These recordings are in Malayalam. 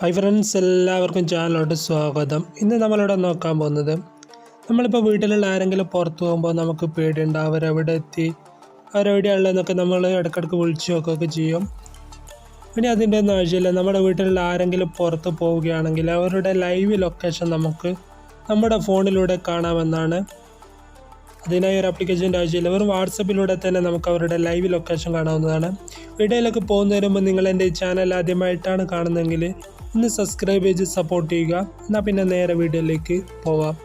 ഹായ് ഫ്രണ്ട്സ് എല്ലാവർക്കും ചാനലോട്ട് സ്വാഗതം. ഇന്ന് നമ്മളിവിടെ നോക്കാൻ പോകുന്നത് നമ്മളിപ്പോൾ വീട്ടിലുള്ള ആരെങ്കിലും പുറത്തു പോകുമ്പോൾ നമുക്ക് പേടിയുണ്ട് അവരെവിടെ എത്തി അവരെവിടെയുള്ളതെന്നൊക്കെ നമ്മൾ ഇടയ്ക്കിടയ്ക്ക് വിളിച്ച് നോക്കുകയൊക്കെ ചെയ്യും. പിന്നെ അതിന്റെ ഒന്നും ആവശ്യമില്ല. നമ്മുടെ വീട്ടിലുള്ള ആരെങ്കിലും പുറത്ത് പോവുകയാണെങ്കിൽ അവരുടെ ലൈവ് ലൊക്കേഷൻ നമുക്ക് നമ്മുടെ ഫോണിലൂടെ കാണാമെന്നാണ്. അതിനായി ഒരു ആപ്ലിക്കേഷന്റെ ആവശ്യമില്ല. വെറും വാട്സപ്പിലൂടെ തന്നെ നമുക്ക് അവരുടെ ലൈവ് ലൊക്കേഷൻ കാണാവുന്നതാണ്. വീഡിയോയിലൊക്കെ പോകുന്നതിന് മുമ്പ് നിങ്ങൾ എന്റെ ചാനൽ ആദ്യമായിട്ടാണ് കാണുന്നതെങ്കിൽ ഒന്ന് സബ്സ്ക്രൈബ് ചെയ്ത് സപ്പോർട്ട് ചെയ്യുക. എന്നാൽ പിന്നെ നേരെ വീഡിയോയിലേക്ക് പോവാം.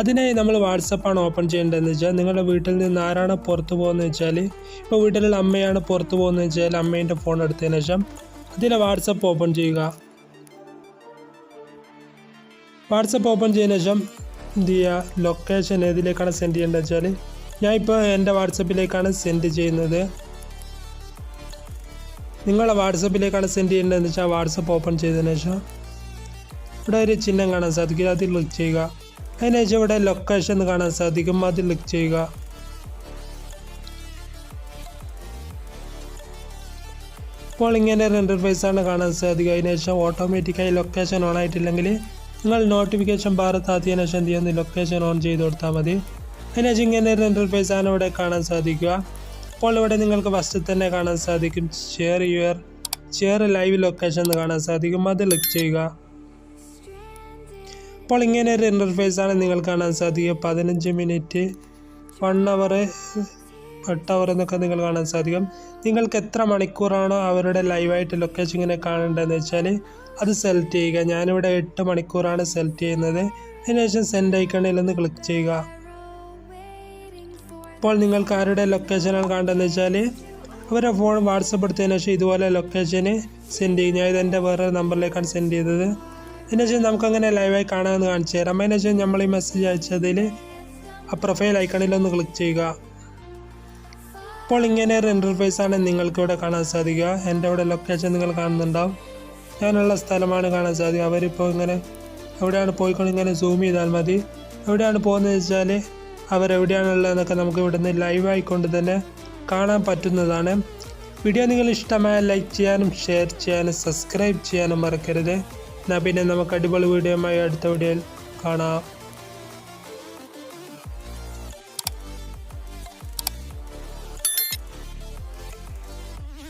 അതിനായി നമ്മൾ വാട്സപ്പാണ് ഓപ്പൺ ചെയ്യേണ്ടതെന്ന് വെച്ചാൽ നിങ്ങളുടെ വീട്ടിൽ നിന്ന് ആരാണ് പുറത്തു പോകുന്നത് വെച്ചാൽ ഇപ്പോൾ വീട്ടിലുള്ള അമ്മയാണ് പുറത്തു പോകുന്നത് വെച്ചാൽ അമ്മേന്റെ ഫോൺ എടുത്തതിന് ശേഷം അതിലെ വാട്സപ്പ് ഓപ്പൺ ചെയ്യുക. വാട്സപ്പ് ഓപ്പൺ ചെയ്തതിന് ശേഷം എന്ത് ചെയ്യുക? ലൊക്കേഷൻ ഏതിലേക്കാണ് സെൻഡ് ചെയ്യേണ്ടത് വെച്ചാൽ ഞാൻ ഇപ്പോൾ എന്റെ വാട്സപ്പിലേക്കാണ് സെൻഡ് ചെയ്യുന്നത്. നിങ്ങളെ വാട്സപ്പിലേക്കാണ് സെൻഡ് ചെയ്യേണ്ടതെന്ന് വെച്ചാൽ വാട്സപ്പ് ഓപ്പൺ ചെയ്തതിന് ശേഷം ഇവിടെ ഒരു ചിഹ്നം കാണാൻ സാധിക്കും. അതിൽ ക്ലിക്ക് ചെയ്യുക. അതിനുശേഷം ഇവിടെ ലൊക്കേഷൻ കാണാൻ സാധിക്കും. അതിൽ ക്ലിക്ക് ചെയ്യുക. ഇപ്പോൾ ഇങ്ങനെ ഒരു ഇന്റർഫേസ് ആണ് കാണാൻ സാധിക്കുക. അതിനുശേഷം ഓട്ടോമാറ്റിക്കായി ലൊക്കേഷൻ ഓൺ ആയിട്ടില്ലെങ്കിൽ നിങ്ങൾ നോട്ടിഫിക്കേഷൻ ബാർ താത്തിയതിനു ശേഷം എന്ത് ചെയ്യുന്നു? ലൊക്കേഷൻ ഓൺ ചെയ്ത് കൊടുത്താൽ മതി. അതിനുശേഷം ഇങ്ങനെ ഒരു ഇന്റർഫേസ് ആണ് ഇവിടെ കാണാൻ സാധിക്കുക. അപ്പോൾ ഇവിടെ നിങ്ങൾക്ക് ഫസ്റ്റ് തന്നെ കാണാൻ സാധിക്കും. Share your share live location എന്ന് കാണാൻ സാധിക്കും. അത് ക്ലിക്ക് ചെയ്യുക. അപ്പോൾ ഇങ്ങനെ ഒരു ഇന്റർഫേസ് ആണ് നിങ്ങൾ കാണാൻ സാധിക്കുക. പതിനഞ്ച് മിനിറ്റ് വൺ അവർ എട്ട് അവർ എന്നൊക്കെ നിങ്ങൾ കാണാൻ സാധിക്കും. നിങ്ങൾക്ക് എത്ര മണിക്കൂറാണോ അവരുടെ ലൈവായിട്ട് ലൊക്കേഷൻ ഇങ്ങനെ കാണേണ്ടതെന്ന് വെച്ചാൽ അത് സെലക്ട് ചെയ്യുക. ഞാനിവിടെ എട്ട് മണിക്കൂറാണ് സെലക്ട് ചെയ്യുന്നത്. അതിനുശേഷം സെൻഡ് ഐക്കണിൽ ഒന്ന് ക്ലിക്ക് ചെയ്യുക. ഇപ്പോൾ നിങ്ങൾക്ക് ആരുടെ ലൊക്കേഷനാണ് കാണേണ്ടതെന്ന് വെച്ചാൽ അവരുടെ ഫോൺ വാട്സപ്പ് എടുത്തതിന് ശേഷം ഇതുപോലെ ലൊക്കേഷന് സെൻഡ് ചെയ്യും. ഞാൻ ഇതെന്റെ വേറെ നമ്പറിലേക്കാണ് സെൻഡ് ചെയ്തത്. അതിനുശേഷം നമുക്കങ്ങനെ ലൈവായി കാണാമെന്ന് കാണിച്ചു തരാം. അതിനുശേഷം നമ്മൾ ഈ മെസ്സേജ് അയച്ചതിൽ ആ പ്രൊഫൈൽ ഐക്കണിലൊന്ന് ക്ലിക്ക് ചെയ്യുക. അപ്പോൾ ഇങ്ങനെ ഒരു ഇന്റർഫേസ് ആണ് നിങ്ങൾക്ക് ഇവിടെ കാണാൻ സാധിക്കുക. എന്റെ ഇവിടെ ലൊക്കേഷൻ നിങ്ങൾ കാണുന്നുണ്ടാവും. ഞാനുള്ള സ്ഥലമാണ് കാണാൻ സാധിക്കുക. അവരിപ്പോൾ ഇങ്ങനെ എവിടെയാണ് പോയിക്കൊണ്ട് ഇങ്ങനെ സൂം ചെയ്താൽ മതി. എവിടെയാണ് പോകുന്നത് വെച്ചാൽ അവരെവിടെയാണുള്ളതെന്നൊക്കെ നമുക്ക് ഇവിടുന്ന് ലൈവായിക്കൊണ്ട് തന്നെ കാണാൻ പറ്റുന്നതാണ്. വീഡിയോ നിങ്ങൾ ഇഷ്ടമായ ലൈക്ക് ചെയ്യാനും ഷെയർ ചെയ്യാനും സബ്സ്ക്രൈബ് ചെയ്യാനും മറക്കരുത്. എന്നാൽ പിന്നെ നമുക്ക് അടിപൊളി വീഡിയോയുമായി അടുത്ത വീഡിയോയിൽ കാണാം.